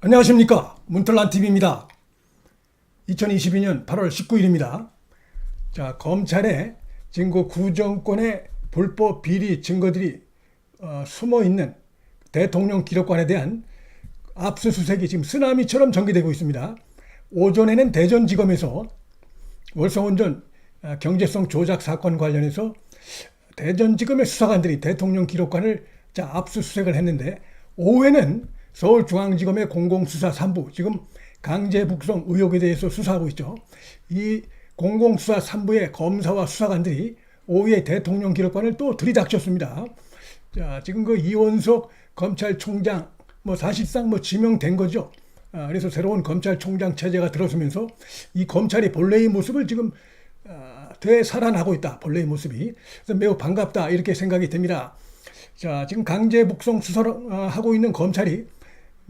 안녕하십니까 문틀란TV입니다. 2022년 8월 19일입니다. 자 검찰의 증거 구정권의 불법 비리 증거들이 어, 숨어 있는 대통령 기록관에 대한 압수수색이 지금 쓰나미처럼 전개되고 있습니다. 오전에는 대전지검에서 월성원전 아, 경제성 조작 사건 관련해서 대전지검의 수사관들이 대통령 기록관을 자, 압수수색을 했는데 오후에는 서울중앙지검의 공공수사 3부 지금 강제북송 의혹에 대해서 수사하고 있죠. 이 공공수사 3부의 검사와 수사관들이 오후에 대통령 기록관을 또 들이닥쳤습니다. 자, 지금 그 이원석 검찰총장 뭐 사실상 뭐 지명된 거죠. 아, 그래서 새로운 검찰총장 체제가 들어서면서 이 검찰이 본래의 모습을 지금 아, 되살아나고 있다. 본래의 모습이. 그래서 매우 반갑다. 이렇게 생각이 됩니다. 자, 지금 강제 북송 수사를 아, 하고 있는 검찰이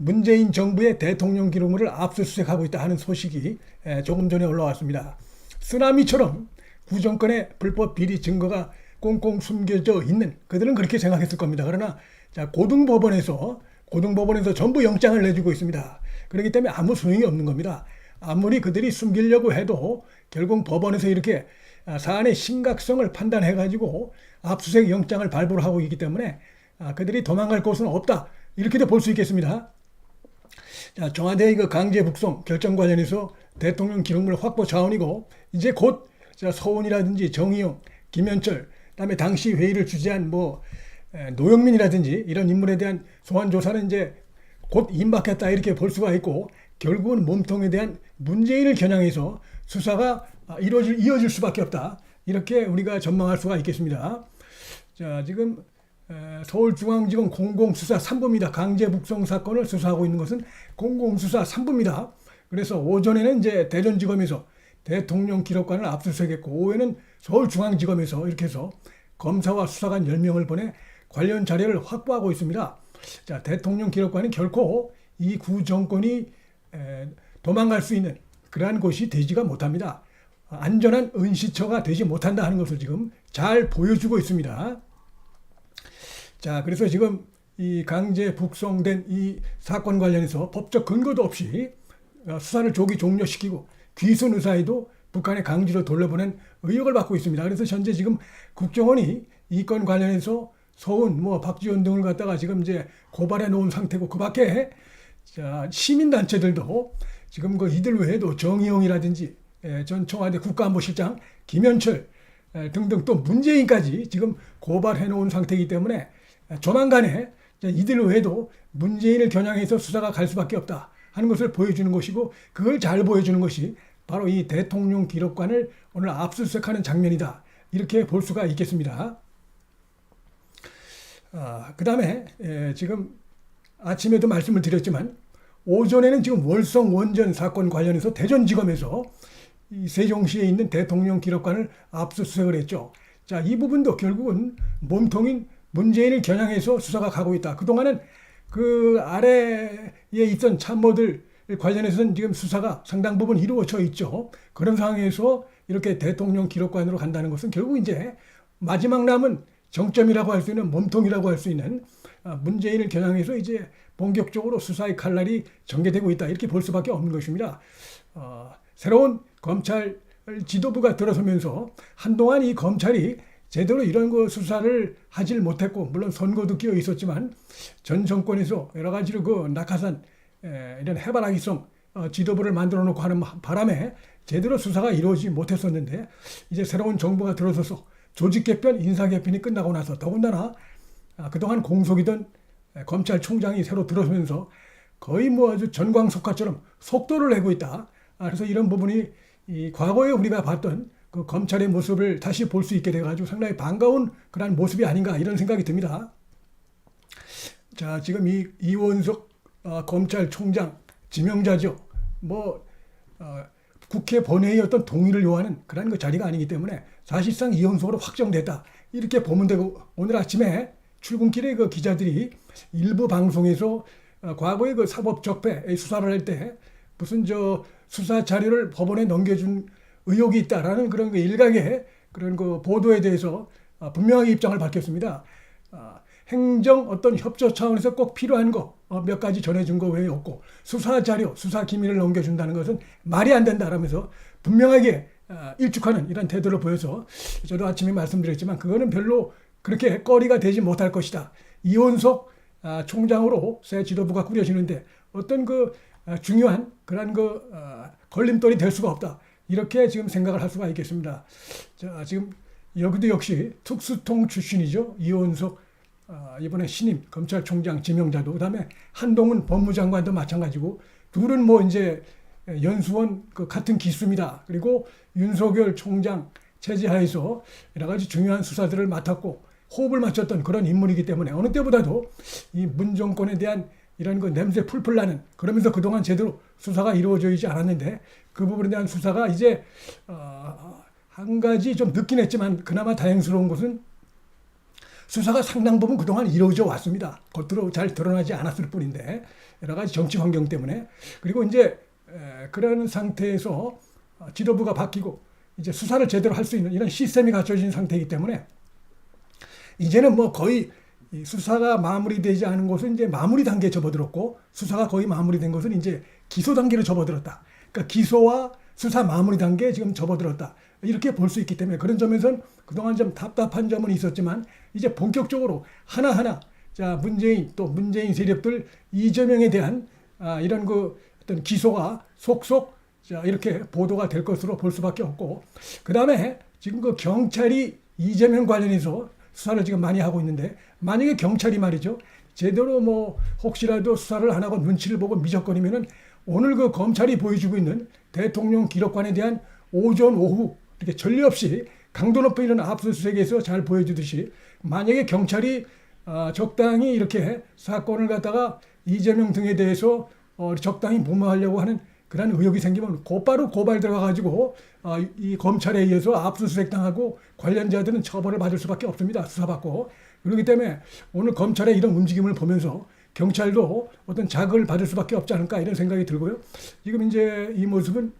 문재인 정부의 대통령 기록물을 압수수색하고 있다 하는 소식이 에, 조금 전에 올라왔습니다. 쓰나미처럼 구정권의 불법 비리 증거가 꽁꽁 숨겨져 있는 그들은 그렇게 생각했을 겁니다. 그러나 자, 고등법원에서 고등법원에서 전부 영장을 내주고 있습니다. 그렇기 때문에 아무 소용이 없는 겁니다. 아무리 그들이 숨기려고 해도 결국 법원에서 이렇게 아, 사안의 심각성을 판단해 가지고 압수수색 영장을 발부를 하고 있기 때문에 아, 그들이 도망갈 곳은 없다. 이렇게도 볼 수 있겠습니다. 자, 청와대의 그 강제 북송 결정 관련해서 대통령 기록물 확보 자원이고 이제 곧 자, 서훈이라든지 정의용, 김현철, 그다음에 당시 회의를 주재한 뭐 에, 노영민이라든지 이런 인물에 대한 소환 조사는 이제 곧 임박했다 이렇게 볼 수가 있고 결국은 몸통에 대한 문재인을 겨냥해서 수사가 아, 이루어질 이어질 수밖에 없다 이렇게 우리가 전망할 수가 있겠습니다. 자 지금 에, 서울중앙지검 공공수사 3부입니다. 강제 북송 사건을 수사하고 있는 것은 공공수사 3부입니다. 그래서 오전에는 이제 대전지검에서 대통령 기록관을 압수수색했고 오후에는 서울중앙지검에서 이렇게 해서 검사와 수사관 10명을 보내 관련 자료를 확보하고 있습니다. 자, 대통령 기록관은 결코 이 구정권이 에, 도망갈 수 있는 그러한 곳이 되지가 못합니다. 안전한 은시처가 되지 못한다 하는 것을 지금 잘 보여주고 있습니다. 자, 그래서 지금 이 강제 북송된 이 사건 관련해서 법적 근거도 없이 어, 수사를 조기 종료시키고 귀순 의사에도 북한의 강제로 돌려보낸 의혹을 받고 있습니다. 그래서 현재 지금 국정원이 이 건 관련해서 서훈, 뭐 박지원 등을 갖다가 지금 이제 고발해 놓은 상태고 그 밖에 자, 시민단체들도 지금 그 이들 외에도 정의용이라든지 예, 전 청와대 국가안보실장 김현철 예, 등등 또 문재인까지 지금 고발해 놓은 상태이기 때문에 조만간에 이들 외에도 문재인을 겨냥해서 수사가 갈 수밖에 없다 하는 것을 보여주는 것이고 그걸 잘 보여주는 것이 바로 이 대통령 기록관을 오늘 압수수색하는 장면이다 이렇게 볼 수가 있겠습니다. 아, 그 다음에 지금 아침에도 말씀을 드렸지만 오전에는 지금 월성 원전 사건 관련해서 대전지검에서 이 세종시에 있는 대통령 기록관을 압수수색을 했죠. 자, 이 부분도 결국은 몸통인 문재인을 겨냥해서 수사가 가고 있다. 그동안은 그 아래에 있던 참모들 관련해서는 지금 수사가 상당 부분 이루어져 있죠. 그런 상황에서 이렇게 대통령 기록관으로 간다는 것은 결국 이제 마지막 남은 정점이라고 할 수 있는 몸통이라고 할 수 있는 아, 문재인을 겨냥해서 이제 본격적으로 수사의 칼날이 전개되고 있다 이렇게 볼 수밖에 없는 것입니다. 어, 새로운 검찰 지도부가 들어서면서 한동안 이 검찰이 제대로 이런 거 수사를 하질 못했고 물론 선거도 끼어 있었지만 전 정권에서 여러 가지로 그 낙하산 에, 이런 해바라기성 어, 지도부를 만들어 놓고 하는 바람에 제대로 수사가 이루어지지 못했었는데 이제 새로운 정부가 들어서서 조직 개편, 인사 개편이 끝나고 나서 더군다나 아, 그동안 공석이던 검찰총장이 새로 들어서면서 거의 뭐 아주 전광석화처럼 속도를 내고 있다. 아, 그래서 이런 부분이 이 과거에 우리가 봤던 그 검찰의 모습을 다시 볼 수 있게 돼가지고 상당히 반가운 그런 모습이 아닌가 이런 생각이 듭니다. 자, 지금 이 이원석 어, 검찰총장 지명자죠. 뭐 어, 국회 본회의 어떤 동의를 요하는 그런 그 자리가 아니기 때문에 사실상 이혼속으로 확정됐다. 이렇게 보면 되고 오늘 아침에 출근길에 그 기자들이 일부 방송에서 어, 과거에 그 사법 적폐 수사를 할 때 무슨 저 수사 자료를 법원에 넘겨준 의혹이 있다라는 그런 그 일각의 그런 그 보도에 대해서 어, 분명하게 입장을 밝혔습니다. 아, 행정 어떤 협조 차원에서 꼭 필요한 거 몇 가지 전해준 거 외에 없고 수사 자료, 수사 기밀을 넘겨준다는 것은 말이 안 된다라면서 분명하게 아, 일축하는 이런 태도를 보여서 저도 아침에 말씀드렸지만 그거는 별로 그렇게 거리가 되지 못할 것이다. 이원석 아, 총장으로 새 지도부가 꾸려지는데 어떤 그 아, 중요한 그런 그 아, 걸림돌이 될 수가 없다. 이렇게 지금 생각을 할 수가 있겠습니다. 자, 지금 여기도 역시 특수통 출신이죠. 이원석 아, 이번에 신임 검찰총장 지명자도 그다음에 한동훈 법무장관도 마찬가지고 둘은 뭐 이제 연수원 그 같은 기수입니다. 그리고 윤석열 총장 체제하에서 여러 가지 중요한 수사들을 맡았고 호흡을 맞췄던 그런 인물이기 때문에 어느 때보다도 이 문정권에 대한 이런 그 냄새 풀풀 나는 그러면서 그동안 제대로 수사가 이루어져 있지 않았는데 그 부분에 대한 수사가 이제 어, 한 가지 좀 늦긴 했지만 그나마 다행스러운 것은 수사가 상당 부분 그동안 이루어져 왔습니다. 겉으로 잘 드러나지 않았을 뿐인데 여러 가지 정치 환경 때문에 그리고 이제 에, 그런 상태에서 어, 지도부가 바뀌고 이제 수사를 제대로 할 수 있는 이런 시스템이 갖춰진 상태이기 때문에 이제는 뭐 거의 이 수사가 마무리되지 않은 것은 이제 마무리 단계에 접어들었고 수사가 거의 마무리된 것은 이제 기소 단계로 접어들었다. 그러니까 기소와 수사 마무리 단계에 지금 접어들었다. 이렇게 볼 수 있기 때문에 그런 점에서는 그동안 좀 답답한 점은 있었지만 이제 본격적으로 하나하나 자 문재인 또 문재인 세력들 이재명에 대한 아, 이런 그 어떤 기소가 속속 자 이렇게 보도가 될 것으로 볼 수밖에 없고 그 다음에 지금 그 경찰이 이재명 관련해서 수사를 지금 많이 하고 있는데 만약에 경찰이 말이죠 제대로 뭐 혹시라도 수사를 안 하고 눈치를 보고 미적거리면은 오늘 그 검찰이 보여주고 있는 대통령 기록관에 대한 오전 오후 이렇게 전례 없이 강도 높은 이런 압수수색에서 잘 보여주듯이 만약에 경찰이 아, 적당히 이렇게 사건을 갖다가 이재명 등에 대해서 어, 적당히 무마하려고 하는 그런 의혹이 생기면 곧바로 고발 들어가가지고 어, 이- 이 검찰에 의해서 압수수색 당하고 관련자들은 처벌을 받을 수밖에 없습니다. 수사받고 그렇기 때문에 오늘 검찰의 이런 움직임을 보면서 경찰도 어떤 자극을 받을 수밖에 없지 않을까 이런 생각이 들고요. 지금 이제 이 모습은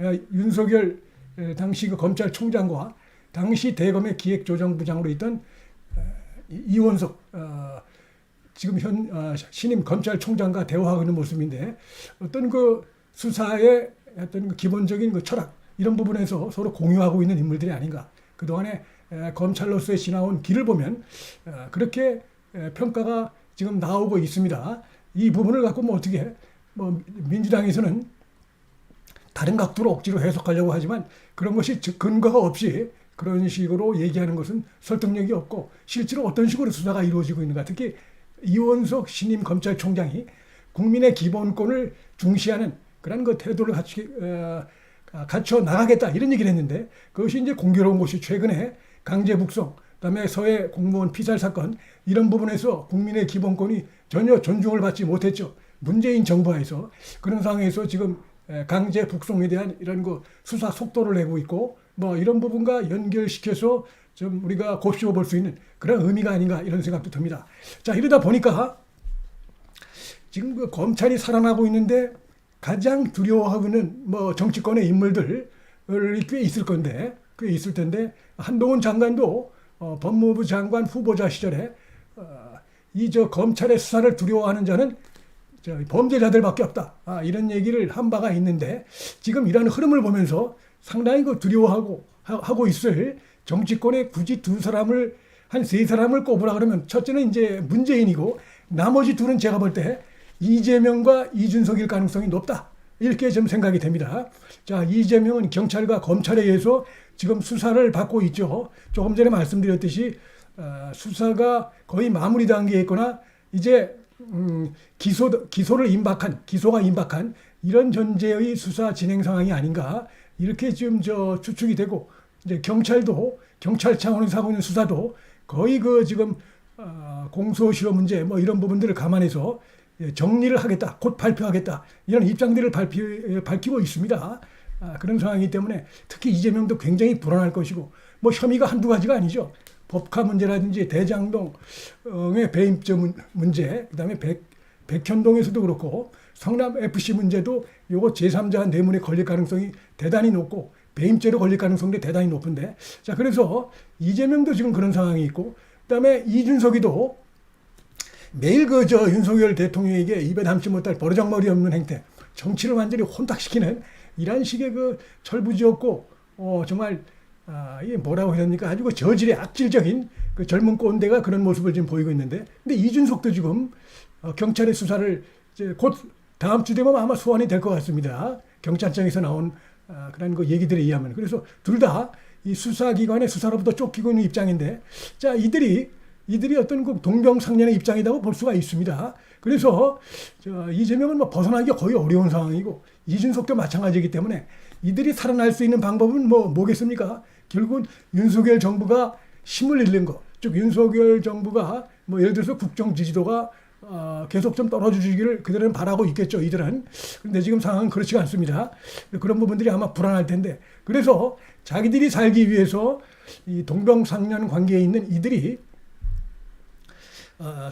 에, 윤석열 에, 당시 그 검찰총장과 당시 대검의 기획조정부장으로 있던 이원석 어, 지금 현 어, 신임 검찰총장과 대화하고 있는 모습인데 어떤 그 수사의 어떤 그 기본적인 그 철학 이런 부분에서 서로 공유하고 있는 인물들이 아닌가. 그 동안에 검찰로서의 지나온 길을 보면 어, 그렇게 에, 평가가 지금 나오고 있습니다. 이 부분을 갖고 뭐 어떻게 뭐 민주당에서는 다른 각도로 억지로 해석하려고 하지만 그런 것이 즉 근거가 없이 그런 식으로 얘기하는 것은 설득력이 없고 실제로 어떤 식으로 수사가 이루어지고 있는가 특히 이원석 신임 검찰총장이 국민의 기본권을 중시하는 그런 그 태도를 갖추, 어, 갖춰 나가겠다 이런 얘기를 했는데 그것이 이제 공교로운 것이 최근에 강제 북송 그다음에 서해 공무원 피살 사건 이런 부분에서 국민의 기본권이 전혀 존중을 받지 못했죠. 문재인 정부에서 그런 상황에서 지금 에, 강제 북송에 대한 이런 그 수사 속도를 내고 있고 뭐 이런 부분과 연결시켜서 좀 우리가 곱씹어 볼 수 있는 그런 의미가 아닌가 이런 생각도 듭니다. 자 이러다 보니까 지금 그 검찰이 살아나고 있는데 가장 두려워하고는 뭐 정치권의 인물들이 꽤 있을 건데 꽤 있을 텐데 한동훈 장관도 어, 법무부 장관 후보자 시절에 어, 이저 검찰의 수사를 두려워하는 자는 저 범죄자들밖에 없다. 아, 이런 얘기를 한 바가 있는데 지금 이런 흐름을 보면서 상당히 그 두려워하고 하- 하고 있을 정치권에 굳이 두 사람을 한 세 사람을 꼽으라 그러면 첫째는 이제 문재인이고 나머지 둘은 제가 볼때 이재명과 이준석일 가능성이 높다. 이렇게 좀 생각이 됩니다. 자, 이재명은 경찰과 검찰에 의해서 지금 수사를 받고 있죠. 조금 전에 말씀드렸듯이 어, 수사가 거의 마무리 단계에 있거나 이제 음, 기소 기소를 임박한 기소가 임박한 이런 전제의 수사 진행 상황이 아닌가 이렇게 지금 저 추측이 되고 이제 경찰도 경찰 차원에서 하고 있는 수사도 거의 그 지금 어, 공소시효 문제 뭐 이런 부분들을 감안해서 예, 정리를 하겠다 곧 발표하겠다 이런 입장들을 발표, 예, 밝히고 있습니다. 아, 그런 상황이기 때문에 특히 이재명도 굉장히 불안할 것이고 뭐 혐의가 한두 가지가 아니죠. 법카 문제라든지 대장동의 배임죄 문- 문제, 그다음에 백, 백현동에서도 그렇고 성남 FC 문제도 요거 제3자 뇌물에 걸릴 가능성이 대단히 높고 배임죄로 걸릴 가능성도 대단히 높은데 자 그래서 이재명도 지금 그런 상황이 있고 그다음에 이준석이도 매일 그 저 윤석열 대통령에게 입에 담지 못할 버르장머리 없는 행태, 정치를 완전히 혼탁시키는 이런 식의 그 철부지없고 어 정말 아 이게 뭐라고 해야 됩니까? 아주 그 저질의 악질적인 그 젊은 꼰대가 그런 모습을 지금 보이고 있는데, 근데 이준석도 지금 어, 경찰의 수사를 이제 곧 다음 주 되면 아마 소환이 될 것 같습니다. 경찰청에서 나온 아, 그런 그 얘기들에 의하면 그래서 둘 다 이 수사기관의 수사로부터 쫓기고 있는 입장인데, 자 이들이 이들이 어떤 그 동병상련의 입장이라고 볼 수가 있습니다. 그래서 저 이재명은 뭐 벗어나기가 거의 어려운 상황이고 이준석도 마찬가지이기 때문에 이들이 살아날 수 있는 방법은 뭐 뭐겠습니까? 결국은 윤석열 정부가 힘을 잃는 거, 즉 윤석열 정부가 뭐 예를 들어서 국정 지지도가 어, 계속 좀 떨어지기를 그들은 바라고 있겠죠. 이들은. 근데 지금 상황은 그렇지가 않습니다. 그런 부분들이 아마 불안할 텐데. 그래서 자기들이 살기 위해서 이 동병상련 관계에 있는 이들이 어,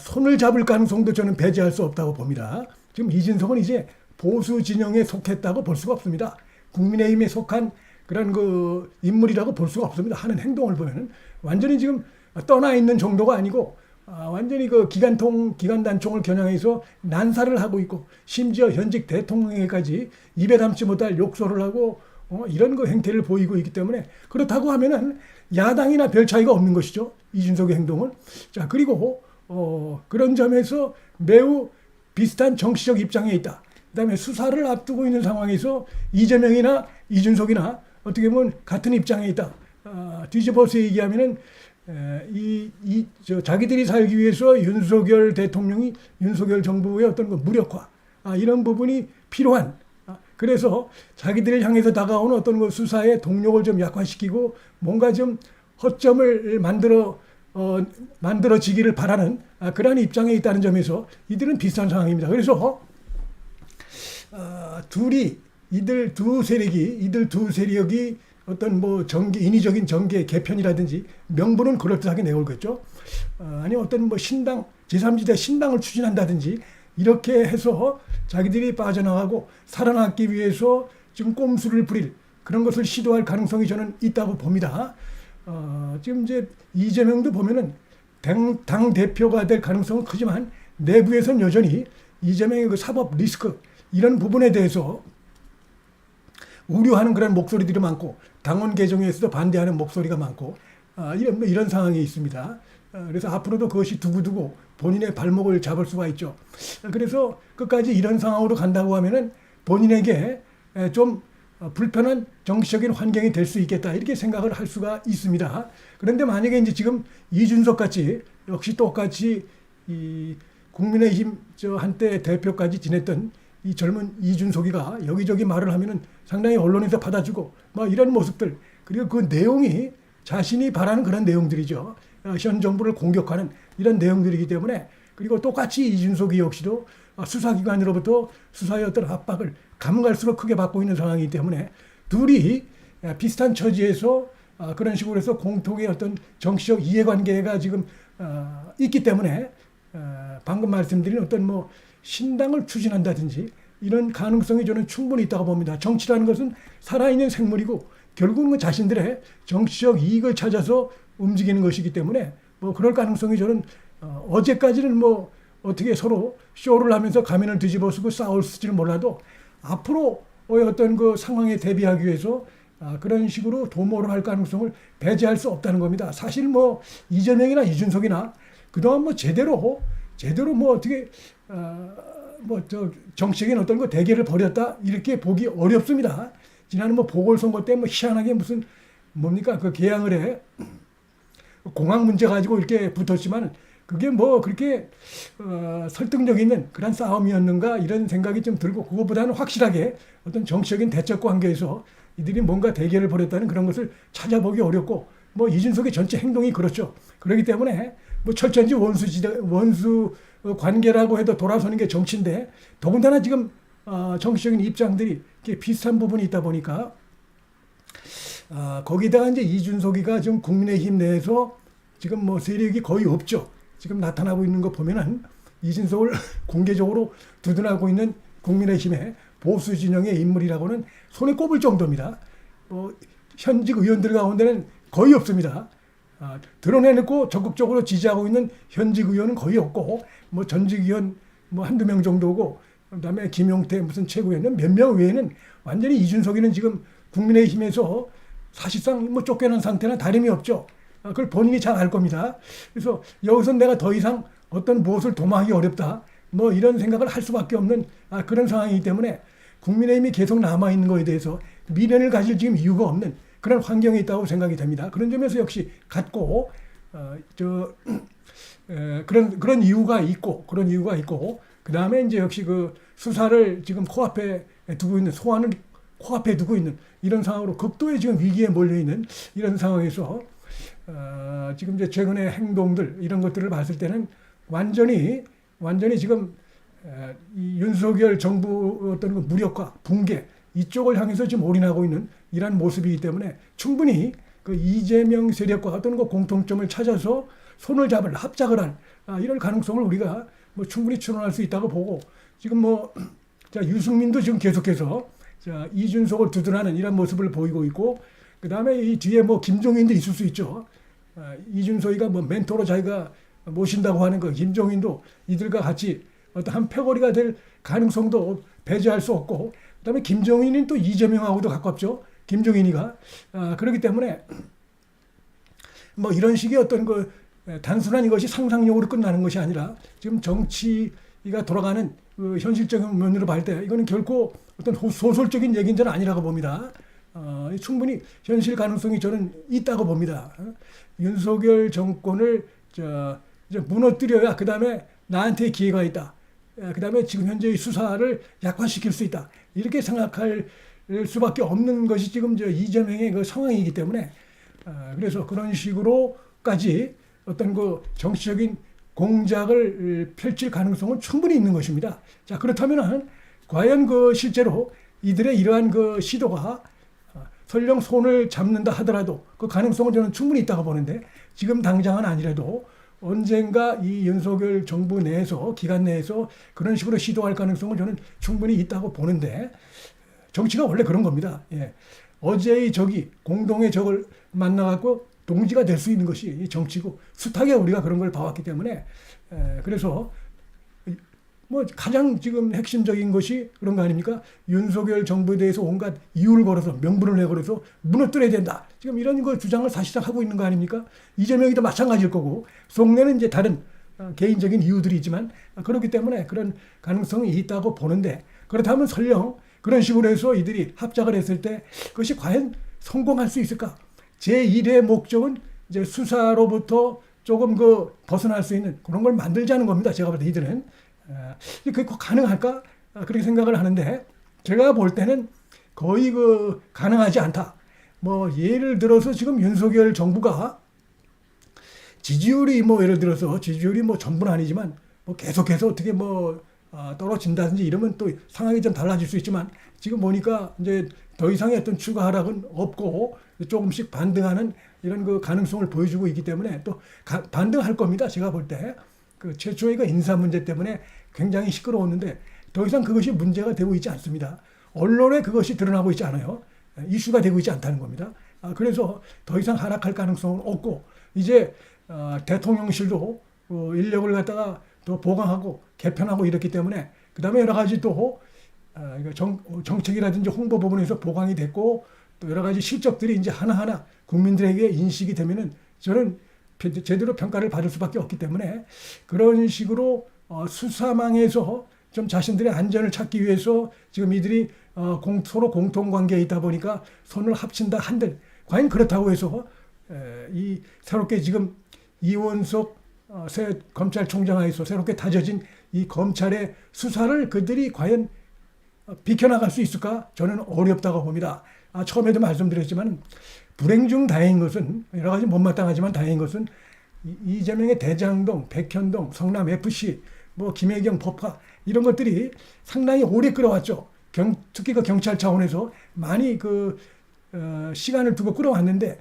손을 잡을 가능성도 저는 배제할 수 없다고 봅니다. 지금 이진석은 이제 보수 진영에 속했다고 볼 수가 없습니다. 국민의힘에 속한 그런 그 인물이라고 볼 수가 없습니다. 하는 행동을 보면은 완전히 지금 떠나 있는 정도가 아니고 아, 완전히 그 기관통 기관단총을 겨냥해서 난사를 하고 있고 심지어 현직 대통령에게까지 입에 담지 못할 욕설을 하고 어, 이런 그 행태를 보이고 있기 때문에 그렇다고 하면은 야당이나 별 차이가 없는 것이죠 이준석의 행동은 자 그리고 어, 그런 점에서 매우 비슷한 정치적 입장에 있다. 그다음에 수사를 앞두고 있는 상황에서 이재명이나 이준석이나 어떻게 보면 같은 입장에 있다. 아, 뒤집어서 얘기하면은 에, 이, 이, 저, 자기들이 살기 위해서 윤석열 대통령이 윤석열 정부의 어떤 그 무력화, 아, 이런 부분이 필요한, 아, 그래서 자기들을 향해서 다가오는 어떤 그 수사의 동력을 좀 약화시키고 뭔가 좀 허점을 만들어, 어, 만들어지기를 바라는 아, 그러한 입장에 있다는 점에서 이들은 비슷한 상황입니다. 그래서 어, 둘이 이들 두 세력이 이들 두 세력이 어떤 뭐 정계 인위적인 정계 개편이라든지 명분은 그럴듯하게 내걸겠죠. 어, 아니 어떤 뭐 신당 제3지대 신당을 추진한다든지 이렇게 해서 자기들이 빠져나가고 살아남기 위해서 지금 꼼수를 부릴 그런 것을 시도할 가능성이 저는 있다고 봅니다. 어, 지금 이제 이재명도 보면은 당, 당 대표가 될 가능성은 크지만 내부에서는 여전히 이재명의 그 사법 리스크 이런 부분에 대해서 우려하는 그런 목소리들이 많고 당원 개정에서도 반대하는 목소리가 많고 아, 이런 뭐 이런 상황이 있습니다. 아, 그래서 앞으로도 그것이 두고두고 본인의 발목을 잡을 수가 있죠. 아, 그래서 끝까지 이런 상황으로 간다고 하면은 본인에게 에, 좀 어, 불편한 정치적인 환경이 될 수 있겠다 이렇게 생각을 할 수가 있습니다. 그런데 만약에 이제 지금 이준석 같이 역시 똑같이 이 국민의힘 저 한때 대표까지 지냈던 이 젊은 이준석이가 여기저기 말을 하면은 상당히 언론에서 받아주고 뭐 이런 모습들 그리고 그 내용이 자신이 바라는 그런 내용들이죠. 어, 현 정부를 공격하는 이런 내용들이기 때문에 그리고 똑같이 이준석이 역시도 어, 수사기관으로부터 수사의 어떤 압박을 가면 갈수록 크게 받고 있는 상황이기 때문에 둘이 어, 비슷한 처지에서 어, 그런 식으로 해서 공통의 어떤 정치적 이해관계가 지금 어, 있기 때문에 어, 방금 말씀드린 어떤 뭐 신당을 추진한다든지 이런 가능성이 저는 충분히 있다고 봅니다. 정치라는 것은 살아있는 생물이고 결국은 그 자신들의 정치적 이익을 찾아서 움직이는 것이기 때문에 뭐 그럴 가능성이 저는 어, 어제까지는 뭐 어떻게 서로 쇼를 하면서 가면을 뒤집어 쓰고 싸웠을지는 몰라도 앞으로 어떤 그 상황에 대비하기 위해서 아, 그런 식으로 도모를 할 가능성을 배제할 수 없다는 겁니다. 사실 뭐 이재명이나 이준석이나 그동안 뭐 제대로 제대로 뭐 어떻게 어, 뭐저 정치적인 어떤 거 대결을 벌였다 이렇게 보기 어렵습니다. 지난 뭐 보궐선거 때 뭐 희한하게 무슨 뭡니까 그 개항을 해 공항 문제 가지고 이렇게 붙었지만 그게 뭐 그렇게 어, 설득력 있는 그런 싸움이었는가 이런 생각이 좀 들고 그것보다는 확실하게 어떤 정치적인 대척 관계에서 이들이 뭔가 대결을 벌였다는 그런 것을 찾아보기 어렵고 뭐 이준석의 전체 행동이 그렇죠. 그렇기 때문에 뭐 철저히 원수 원수 관계라고 해도 돌아서는 게 정치인데 더군다나 지금 어, 정치적인 입장들이 이렇게 비슷한 부분이 있다 보니까 아, 거기다가 이제 이준석이가 지금 국민의힘 내에서 지금 뭐 세력이 거의 없죠. 지금 나타나고 있는 거 보면은 이준석을 공개적으로 두둔하고 있는 국민의힘의 보수 진영의 인물이라고는 손에 꼽을 정도입니다. 어, 현직 의원들 가운데는 거의 없습니다. 아, 드러내놓고 적극적으로 지지하고 있는 현직 의원은 거의 없고 뭐 전직 의원 뭐 한두 명 정도고 그다음에 김용태 무슨 최고위원은 몇명 외에는 완전히 이준석이는 지금 국민의힘에서 사실상 뭐 쫓겨난 상태나 다름이 없죠. 아, 그걸 본인이 잘 알 겁니다. 그래서 여기서 내가 더 이상 어떤 무엇을 도모하기 어렵다. 뭐 이런 생각을 할 수밖에 없는 아, 그런 상황이기 때문에 국민의힘이 계속 남아 있는 거에 대해서 미련을 가질 지금 이유가 없는 그런 환경에 있다고 생각이 됩니다. 그런 점에서 역시 갖고 어, 저 에, 그런 그런 이유가 있고 그런 이유가 있고 그 다음에 이제 역시 그 수사를 지금 코앞에 두고 있는 소환을 코앞에 두고 있는 이런 상황으로 극도의 지금 위기에 몰려 있는 이런 상황에서 어, 지금 이제 최근의 행동들 이런 것들을 봤을 때는 완전히 완전히 지금 에, 이 윤석열 정부 어떤 그 무력과 붕괴 이쪽을 향해서 지금 올인하고 있는 이러한 모습이기 때문에 충분히 그 이재명 세력과 어떤 그 공통점을 찾아서 손을 잡을 합작을 할 아, 이럴 가능성을 우리가 뭐 충분히 추론할 수 있다고 보고 지금 뭐 자, 유승민도 지금 계속해서 자, 이준석을 두둔하는 이런 모습을 보이고 있고 그 다음에 이 뒤에 뭐 김종인도 있을 수 있죠. 아, 이준석이가 뭐 멘토로 자기가 모신다고 하는 거 김종인도 이들과 같이 어떤 한 패거리가 될 가능성도 배제할 수 없고 그다음에 김종인은 또 이재명하고도 가깝죠. 김종인이가 아, 그렇기 때문에 뭐 이런 식의 어떤 그 에, 단순한 이것이 상상력으로 끝나는 것이 아니라 지금 정치가 돌아가는 그 현실적인 면으로 봤을 때 이거는 결코 어떤 호- 소설적인 얘기는 저는 아니라고 봅니다. 어, 충분히 현실 가능성이 저는 있다고 봅니다. 어? 윤석열 정권을 저, 무너뜨려야 그 다음에 나한테 기회가 있다. 그 다음에 지금 현재의 수사를 약화시킬 수 있다. 이렇게 생각할 수밖에 없는 것이 지금 저 이재명의 그 상황이기 때문에 어, 그래서 그런 식으로까지 어떤 그 정치적인 공작을 펼칠 가능성은 충분히 있는 것입니다. 자 그렇다면은 과연 그 실제로 이들의 이러한 그 시도가 어, 설령 손을 잡는다 하더라도 그 가능성은 저는 충분히 있다고 보는데 지금 당장은 아니라도 언젠가 이 윤석열 정부 내에서 기간 내에서 그런 식으로 시도할 가능성은 저는 충분히 있다고 보는데 정치가 원래 그런 겁니다. 예. 어제의 적이 공동의 적을 만나갖고 동지가 될 수 있는 것이 이 정치고 숱하게 우리가 그런 걸 봐왔기 때문에 에, 그래서 뭐 가장 지금 핵심적인 것이 그런 거 아닙니까? 윤석열 정부에 대해서 온갖 이유를 걸어서 명분을 내걸어서 무너뜨려야 된다. 지금 이런 거 주장을 사실상 하고 있는 거 아닙니까? 이재명이도 마찬가지일 거고 속내는 이제 다른 어, 개인적인 이유들이 있지만 어, 그렇기 때문에 그런 가능성이 있다고 보는데 그렇다면 설령 그런 식으로 해서 이들이 합작을 했을 때 그것이 과연 성공할 수 있을까? 제1의 목적은 이제 수사로부터 조금 그 벗어날 수 있는 그런 걸 만들자는 겁니다. 제가 볼 때 이들은. 아, 그게 꼭 가능할까? 아, 그렇게 생각을 하는데 제가 볼 때는 거의 그 가능하지 않다. 뭐 예를 들어서 지금 윤석열 정부가 지지율이 뭐 예를 들어서 지지율이 뭐 전부는 아니지만 뭐 계속해서 어떻게 뭐 아, 떨어진다든지 이러면 또 상황이 좀 달라질 수 있지만 지금 보니까 이제 더 이상의 어떤 추가 하락은 없고 조금씩 반등하는 이런 그 가능성을 보여주고 있기 때문에 또 가- 반등할 겁니다. 제가 볼 때. 그 최초의 그 인사 문제 때문에 굉장히 시끄러웠는데 더 이상 그것이 문제가 되고 있지 않습니다. 언론에 그것이 드러나고 있지 않아요. 이슈가 되고 있지 않다는 겁니다. 아, 그래서 더 이상 하락할 가능성은 없고 이제 어, 대통령실도 어, 인력을 갖다가 더 보강하고 개편하고 이렇기 때문에 그 다음에 여러 가지 또 어, 이거 정, 정책이라든지 홍보 부분에서 보강이 됐고 또 여러 가지 실적들이 이제 하나하나 국민들에게 인식이 되면은 저는 제- 제대로 평가를 받을 수밖에 없기 때문에 그런 식으로 어, 수사망에서 좀 자신들의 안전을 찾기 위해서 지금 이들이 어, 공, 서로 공통 관계에 있다 보니까 손을 합친다 한들 과연 그렇다고 해서 에, 이 새롭게 지금 이원석 어, 새 검찰총장하에서 새롭게 다져진 이 검찰의 수사를 그들이 과연 어, 비켜나갈 수 있을까? 저는 어렵다고 봅니다. 아, 처음에도 말씀드렸지만 불행 중 다행인 것은 여러 가지 못마땅하지만 다행인 것은 이- 이재명의 대장동, 백현동, 성남 FC, 뭐 김혜경 법화 이런 것들이 상당히 오래 끌어왔죠. 경, 특히 그 경찰 차원에서 많이 그 어, 시간을 두고 끌어왔는데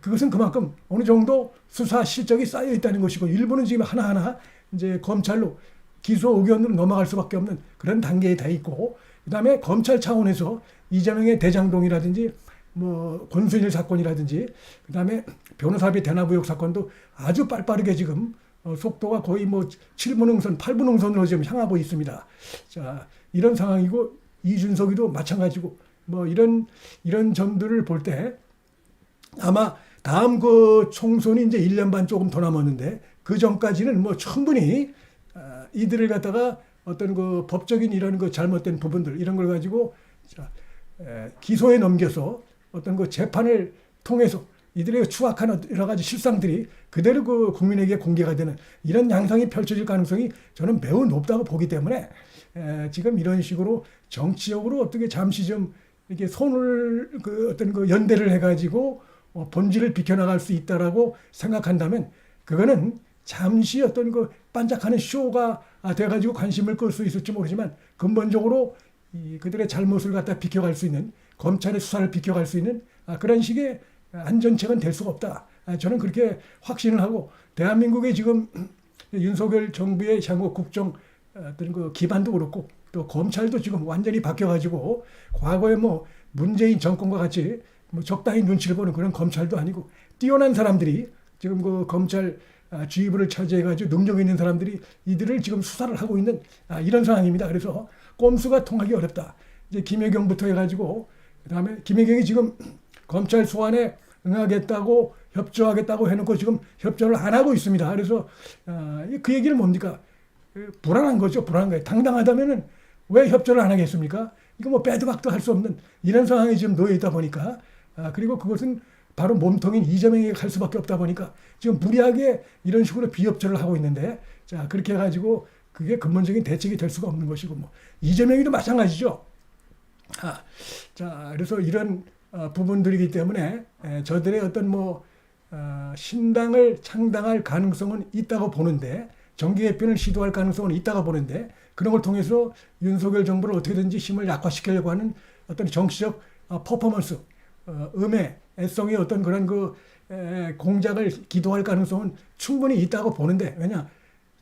그것은 그만큼 어느 정도 수사 실적이 쌓여 있다는 것이고 일부는 지금 하나하나 이제 검찰로 기소 의견으로 넘어갈 수밖에 없는 그런 단계에 다 있고 그다음에 검찰 차원에서 이재명의 대장동이라든지 뭐 권순일 사건이라든지 그다음에 변호사비 의혹 사건도 아주 빠르게 지금 어, 속도가 거의 뭐 7분 응선, 8분 응선으로 지금 향하고 있습니다. 자, 이런 상황이고 이준석이도 마찬가지고 뭐 이런 이런 점들을 볼 때 아마 다음 그 총선이 이제 1년 반 조금 더 남았는데 그 전까지는 뭐 충분히 아, 이들을 갖다가 어떤 그 법적인 이런 그 잘못된 부분들 이런 걸 가지고 자, 에, 기소에 넘겨서 어떤 그 재판을 통해서 이들의 추악한 여러 가지 실상들이 그대로 그 국민에게 공개가 되는 이런 양상이 펼쳐질 가능성이 저는 매우 높다고 보기 때문에 에, 지금 이런 식으로 정치적으로 어떻게 잠시 좀 이렇게 손을 그 어떤 그 연대를 해가지고 어, 본질을 비켜나갈 수 있다라고 생각한다면 그거는 잠시 어떤 그 반짝하는 쇼가 아, 돼가지고 관심을 끌 수 있을지 모르지만 근본적으로 이 그들의 잘못을 갖다 비켜갈 수 있는 검찰의 수사를 비켜갈 수 있는 아, 그런 식의 안전책은 될 수가 없다. 아, 저는 그렇게 확신을 하고 대한민국의 지금 윤석열 정부의 향후 국정 어떤 그 기반도 그렇고 또 검찰도 지금 완전히 바뀌어가지고 과거에 뭐 문재인 정권과 같이 뭐 적당히 눈치를 보는 그런 검찰도 아니고 뛰어난 사람들이 지금 그 검찰 아, 지휘부를 차지해가지고 능력 있는 사람들이 이들을 지금 수사를 하고 있는 아, 이런 상황입니다. 그래서 꼼수가 통하기 어렵다. 이제 김혜경부터 해가지고 그다음에 김혜경이 지금 검찰 소환에 응하겠다고 협조하겠다고 해놓고 지금 협조를 안 하고 있습니다. 그래서 아, 그 얘기는 뭡니까? 그 불안한 거죠. 불안한 거예요. 당당하다면은 왜 협조를 안 하겠습니까? 이거 뭐 빼도 박도 할 수 없는 이런 상황에 지금 놓여 있다 보니까 아, 그리고 그것은 바로 몸통인 이재명에게 갈 수밖에 없다 보니까 지금 무리하게 이런 식으로 비협조를 하고 있는데 자 그렇게 해가지고 그게 근본적인 대책이 될 수가 없는 것이고 뭐 이재명이도 마찬가지죠. 아, 자 그래서 이런 어, 부분들이기 때문에 에, 저들의 어떤 뭐 어, 신당을 창당할 가능성은 있다고 보는데 정기 개편을 시도할 가능성은 있다고 보는데 그런 걸 통해서 윤석열 정부를 어떻게든지 힘을 약화시키려고 하는 어떤 정치적 어, 퍼포먼스, 어, 음해, 애성의 어떤 그런 그 에, 공작을 기도할 가능성은 충분히 있다고 보는데 왜냐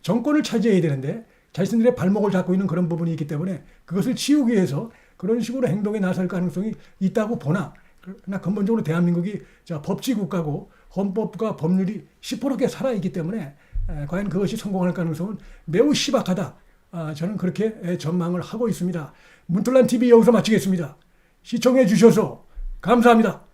정권을 차지해야 되는데 자신들의 발목을 잡고 있는 그런 부분이 있기 때문에 그것을 치우기 위해서 그런 식으로 행동에 나설 가능성이 있다고 보나 그러나 근본적으로 대한민국이 자, 법치 국가고 헌법과 법률이 시퍼렇게 살아 있기 때문에 에, 과연 그것이 성공할 가능성은 매우 희박하다. 아, 저는 그렇게 에, 전망을 하고 있습니다. 문틀란 TV 여기서 마치겠습니다. 시청해 주셔서 감사합니다.